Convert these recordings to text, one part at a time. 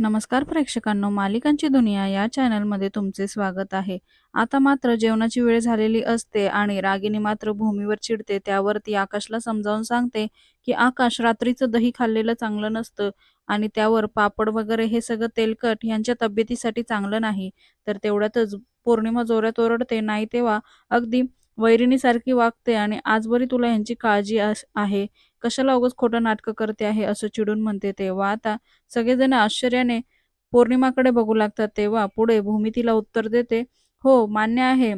नमस्कार प्रेक्षकांनो मालिकांची दुनिया या चॅनलमध्ये तुमचे स्वागत आहे. आता मात्र जेवणाची वेळ झालेली असते आणि रागिनी मात्र भूमीवर चिडते. त्यावर ती आकाशला समजावून सांगते की आकाश रात्रीचं दही खाल्लेलं चांगलं नसतं आणि त्यावर पापड वगैरे हे सगळं तेलकट यांच्या तब्येतीसाठी चांगलं नाही. तर तेवढ्यातच पौर्णिमा जोरात ओरडते. नाही तेव्हा अगदी वैरिणीसारखी वागते आणि आजवरी तुला यांची काळजी आहे. कशाला उगाच खोटं नाटकं करते आहे असं चिडून म्हणते तेव्हा. आता सगळेजण आश्चर्याने पौर्णिमाकडे बघू लागतात तेव्हा. पुढे भूमितीला उत्तर देते हो मान्य आहे.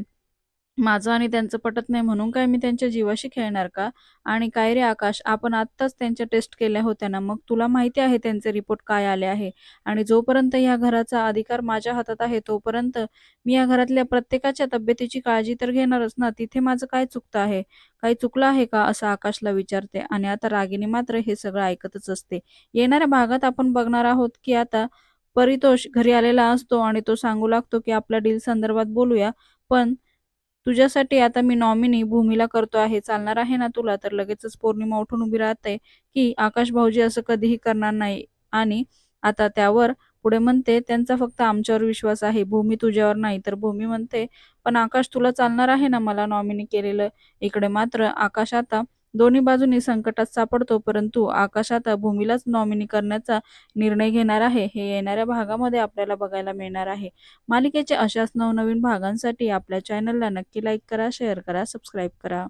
माझं आणि त्यांचं पटत नाही म्हणून काय मी त्यांच्या जीवाशी खेळणार का? आणि काय रे आकाश आपण आत्ताच त्यांच्या टेस्ट केल्या होत्या ना मग तुला माहिती आहे त्यांचे रिपोर्ट काय आले आहे? आणि जोपर्यंत या घराचा अधिकार माझ्या हातात आहे तोपर्यंत मी या घरातल्या प्रत्येकाच्या तब्येतीची काळजी तर घेणारच ना तिथे माझं काय चुकतं आहे? काही चुकलं आहे का? असं आकाशला विचारते आणि आता रागिनी मात्र हे सगळं ऐकतच असते. येणाऱ्या भागात आपण बघणार आहोत की आता परितोष घरी आलेला असतो आणि तो सांगू लागतो की आपल्या डील संदर्भात बोलूया पण तुझ्यासाठी आता मी नॉमिनी भूमीला करतो आहे. चालणार आहे ना तुला? तर लगेचच पौर्णिमा उठून उभी राहते की आकाश भाऊजी असं कधीही करणार नाही. आणि आता त्यावर पुढे म्हणते त्यांचा फक्त आमच्यावर विश्वास आहे. भूमी तुझ्यावर नाही. तर भूमी म्हणते पण आकाश तुला चालणार आहे ना मला नॉमिनी केलेलं? इकडे मात्र आकाश आता दोन्ही बाजूनी संकटात सापडतो परंतु आकाश आता भूमीलाच नॉमिनी करण्याचा निर्णय घेणार आहे. हे येणाऱ्या भागामध्ये आपल्याला बघायला मिळणार आहे. मालिकेच्या अशाच नवनवीन भागांसाठी आपल्या चॅनलला नक्की लाईक करा शेअर करा सबस्क्राईब करा.